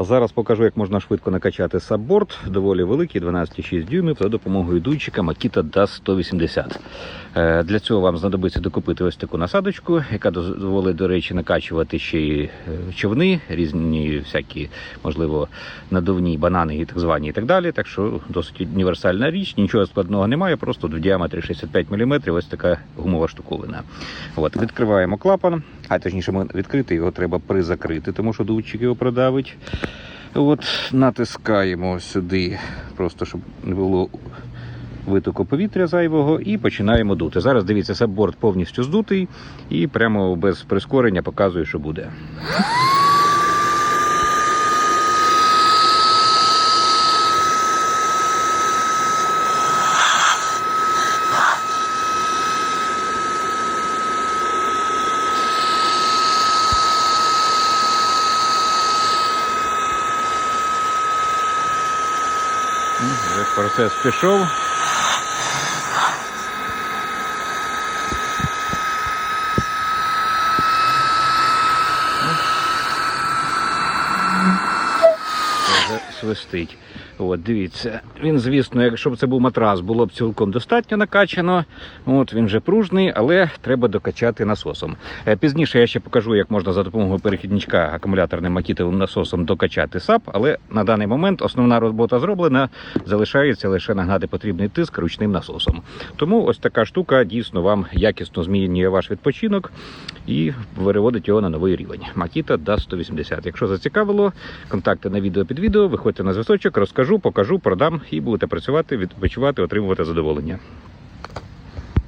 Зараз покажу, як можна швидко накачати сабборд, доволі великий, 12,6 дюймів, за допомогою дуйчика Makita DAS 180. Е, Для цього вам знадобиться докупити ось таку насадочку, яка дозволить, до речі, накачувати ще й е, човни, різні всякі, можливо, надувні банани і так звані і так далі. Так що досить універсальна річ, нічого складного немає, просто в діаметрі 65 мм ось така гумова штуковина. От, відкриваємо клапан, а точніше, відкрити його треба призакрити, тому що дувчик його продавить. От, натискаємо сюди, просто щоб не було витоку повітря зайвого, і починаємо дути. Зараз дивіться, борт повністю здутий і прямо без прискорення показує, що буде. Процес пішов. Вже свистить. От, дивіться. Він, звісно, якщо б це був матрас, було б цілком достатньо накачано. От він вже пружний, але треба докачати насосом. Е, Пізніше я ще покажу, як можна за допомогою перехідничка акумуляторним макітовим насосом докачати САП, але на даний момент основна робота зроблена. Залишається лише нагнати потрібний тиск ручним насосом. Тому ось така штука дійсно вам якісно змінює ваш відпочинок і переводить його на новий рівень. Makita DAS 180. Якщо зацікавило, контакти на відео під відео, виходьте на зв'язочок, розкажу, покажу, продам і будете працювати, відпочивати, отримувати задоволення.